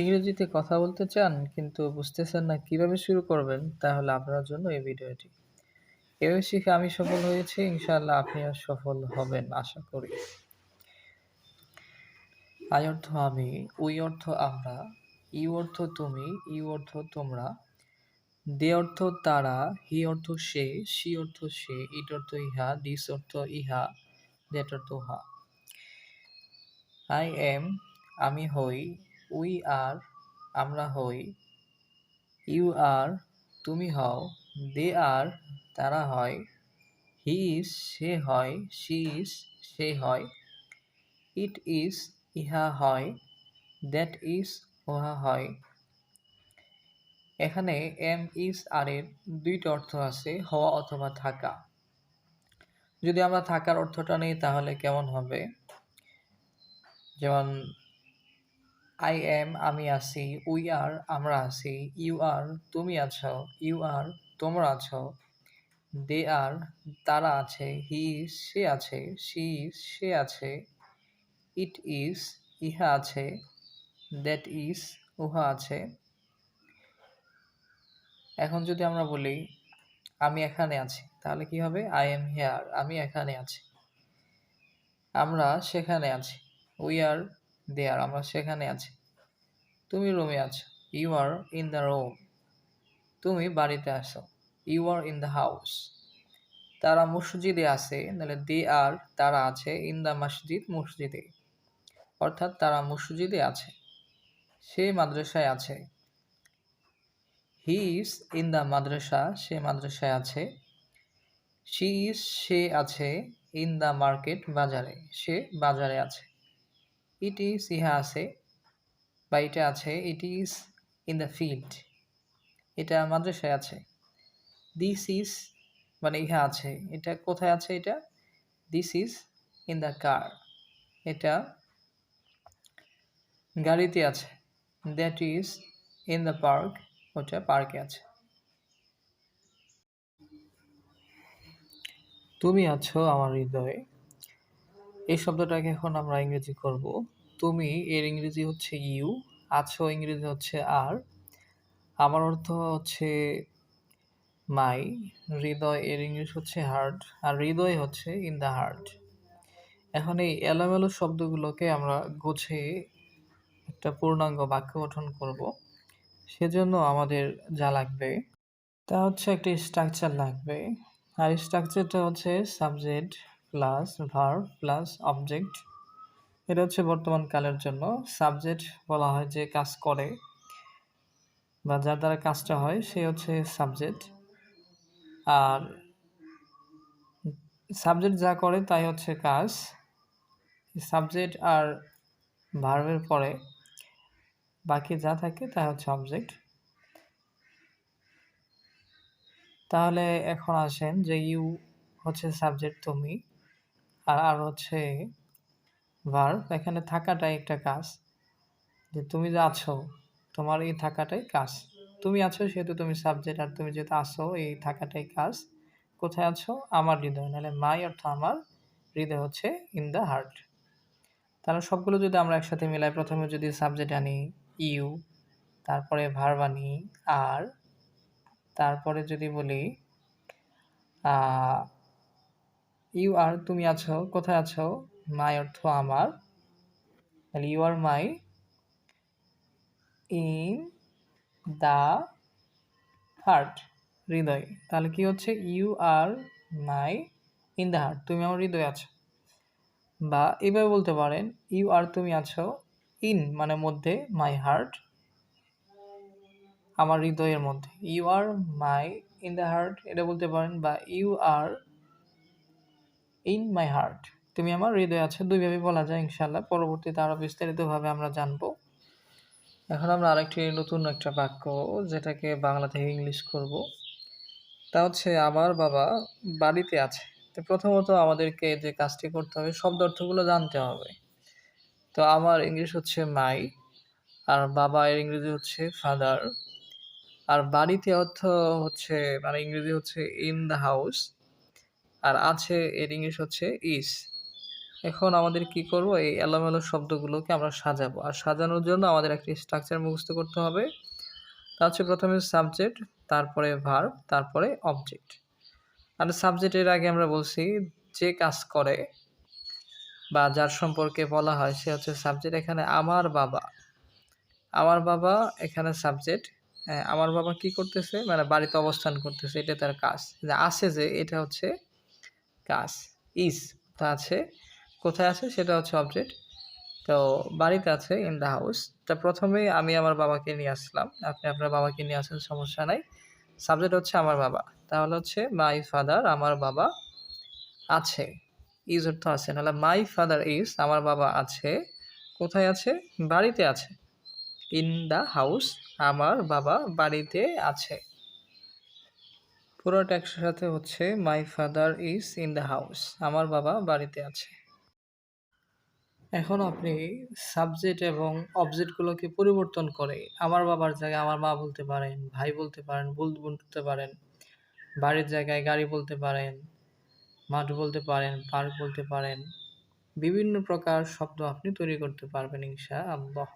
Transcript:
ইংরেজিতে কথা বলতে চান, কিন্তু বুঝতেছেন না কীভাবে শুরু করবেন, তাহলে আপনার জন্য এই ভিডিওটি। এভাবে শিখে আমি সফল হয়েছি, ইনশাআল্লাহ আপনিও সফল হবেন, আশা করি। আই অর্থ আমি, উই অর্থ আমরা ইউ অর্থ তুমি, ই অর্থ তোমরা, দে অর্থ তারা, হি অর্থ সে সি অর্থ সে, ইট অর্থ ইহা দিস অর্থ ইহা, দ্যাট অর্থ হা। আই এম, আমি হই উই আর আমরা হই ইউ আর তুমি হও দে আর তারা হয় হি ইজ সে হয় শি ইজ সে হয় ইট ইজ ইহা হয় দ্যাট ইজ উহা হয়। এখানে এম ইজ আর এর দুইটা অর্থ আছে, হওয়া অথবা থাকা। যদি আমরা থাকার অর্থটা নিই তাহলে কেমন হবে? যেমন আই এম আমি আছি উই আর আমরা আছি ইউ আর তুমি আছো ইউ আর তোমরা আছো দে আর তারা আছে হি সে আছে ইজ সে আছে ইট ইজ ইহা আছে দ্যাট ইজ উহা আছে। এখন যদি আমরা বলি, আমি এখানে আছি, তাহলে কি হবে? আই এম হেয়ার আমি এখানে আছি। আমরা সেখানে আছি উই আর দেয়ার আমরা সেখানে আছি। তুমি রুমে আছো। You are in the room তুমি বাড়িতে আসো you are in the house তারা মসজিদে আছে, নাহলে দে আর তারা আছে ইন দ্য মসজিদ মসজিদে। অর্থাৎ তারা মসজিদে আছে। সে মাদ্রাসায় আছে। He is in the madrasa, সে মাদ্রাসায় আছে। শি ইজ সে আছে ইন দ্য মার্কেট বাজারে। সে বাজারে আছে। ইট ইজ ইহা আছে, বা এটা আছে it is in the field এটা মাদ্রাসায় আছে। দিস ইজ মানে ইহা আছে। এটা কোথায় আছে এটা? This is in the car এটা গাড়িতে আছে। That is in the park ওটা পার্কে আছে। তুমি আছো আমার হৃদয়ে। এই শব্দটাকে এখন আমরা ইংরেজি করব। তুমি এর ইংরেজি হচ্ছে ইউ আছো ইংরেজি হচ্ছে আর আমার অর্থ হচ্ছে মাই হৃদয় এর ইংলিশ হচ্ছে হার্ট আর হৃদয় হচ্ছে ইন দ্য হার্ট এখন এই এলোমেলো শব্দগুলোকে আমরা গুছিয়ে একটা পূর্ণাঙ্গ বাক্য গঠন করব। সেজন্য আমাদের যা লাগবে, তা হচ্ছে একটা স্ট্রাকচার লাগবে। আর স্ট্রাকচারটা হচ্ছে subject plus verb plus object এটা হচ্ছে বর্তমান কালের জন্য। সাবজেক্ট বলা হয় যে কাজ করে বা যার দ্বারা কাজটা হয়, সে হচ্ছে সাবজেক্ট আর সাবজেক্ট যা করে তাই হচ্ছে কাজ। সাবজেক্ট আর ভার্বের পরে বাকি যা থাকে তা হচ্ছে অবজেক্ট তাহলে এখন আসেন যে ইউ হচ্ছে সাবজেক্ট তুমি। আর আর হচ্ছে ভার্ব এখানে থাকাটাই একটা কাজ। যে তুমি যে আছো, তোমার এই থাকাটাই কাজ। তুমি আছো সেহেতু তুমি সাবজেক্ট আর তুমি যেহেতু আছো, এই থাকাটাই কাজ। কোথায় আছো? আমার হৃদয়। নাহলে মাই অর্থ আমার হৃদয় হচ্ছে ইন দ্য হার্ট তাহলে সবগুলো যদি আমরা একসাথে মিলাই, প্রথমে যদি সাবজেক্ট আনি ইউ তারপরে ভার্ব আনি আর, তারপরে যদি বলি ইউ আর তুমি আছো, কোথায় আছো? মাই অর্থ আমার। তাহলে you are my in the heart, হৃদয়। তাহলে কি হচ্ছে? You are my in the heart, তুমি আমার হৃদয় আছো। বা এভাবে বলতে পারেন, ইউ আর তুমি আছো ইন মানে মধ্যে, মাই হার্ট, আমার হৃদয়ের মধ্যে। You are my in the heart, এটা বলতে পারেন, বা you are in my heart তুমি আমার হৃদয় আছে, দুইভাবে বলা যায় ইনশাল্লাহ পরবর্তীতে আরও বিস্তারিতভাবে আমরা জানব। এখন আমরা আরেকটি নতুন একটা বাক্য, যেটাকে বাংলা থেকে ইংলিশ করব। তা হচ্ছে, আমার বাবা বাড়িতে আছে। তো প্রথমত আমাদেরকে যে কাজটি করতে হবে, শব্দ অর্থগুলো জানতে হবে। তো আমার ইংলিশ হচ্ছে মাই আর বাবা এর ইংরেজি হচ্ছে ফাদার আর বাড়িতে অর্থ হচ্ছে মানে ইংরেজি হচ্ছে ইন দ্য হাউস আর আছে এর ইংলিশ হচ্ছে ইস। এখন আমাদের কি করব? এই এলোমেলো শব্দগুলোকে আমরা সাজাবো। আর সাজানোর জন্য আমাদের একটি স্ট্রাকচার মুখস্থ করতে হবে। তা হচ্ছে প্রথমে সাবজেক্ট তারপরে ভার্ব তারপরে অবজেক্ট আর সাবজেক্টের আগে আমরা বলছি যে কাজ করে বা যার সম্পর্কে বলা হয় সে হচ্ছে সাবজেক্ট এখানে আমার বাবা। আমার বাবা এখানে সাবজেক্ট আমার বাবা কি করতেছে? মানে বাড়িতে অবস্থান করতেছে, এটা তার কাজ। যে আছে যে, এটা হচ্ছে কাজ, ইস তা আছে? কোথায় আছে সেটা হচ্ছে অবজেক্ট তো বাড়িতে আছে ইন দ্য হাউস তা প্রথমে আমি আমার বাবাকে নিয়ে আসলাম। আপনি আপনার বাবাকে নিয়ে আসেন, সমস্যা নাই। সাবজেক্ট হচ্ছে আমার বাবা। তাহলে হচ্ছে মাই ফাদার আমার বাবা আছে। ইজ অর্থ আছে। নাহলে মাই ফাদার ইজ আমার বাবা আছে। কোথায় আছে? বাড়িতে আছে। ইন দ্য হাউস আমার বাবা বাড়িতে আছে। পুরোটা একসাথে হচ্ছে my father is in the house আমার বাবা বাড়িতে আছে। এখন আপনি সাবজেক্ট এবং অবজেক্টগুলোকে পরিবর্তন করে আমার বাবার জায়গায় আমার মা বলতে পারেন, ভাই বলতে পারেন বুল বলতে পারেন, বাড়ির জায়গায় গাড়ি বলতে পারেন, মাঠ বলতে পারেন পার্ক বলতে পারেন, বিভিন্ন প্রকার শব্দ আপনি তৈরি করতে পারবেন ইনশা আল্লাহ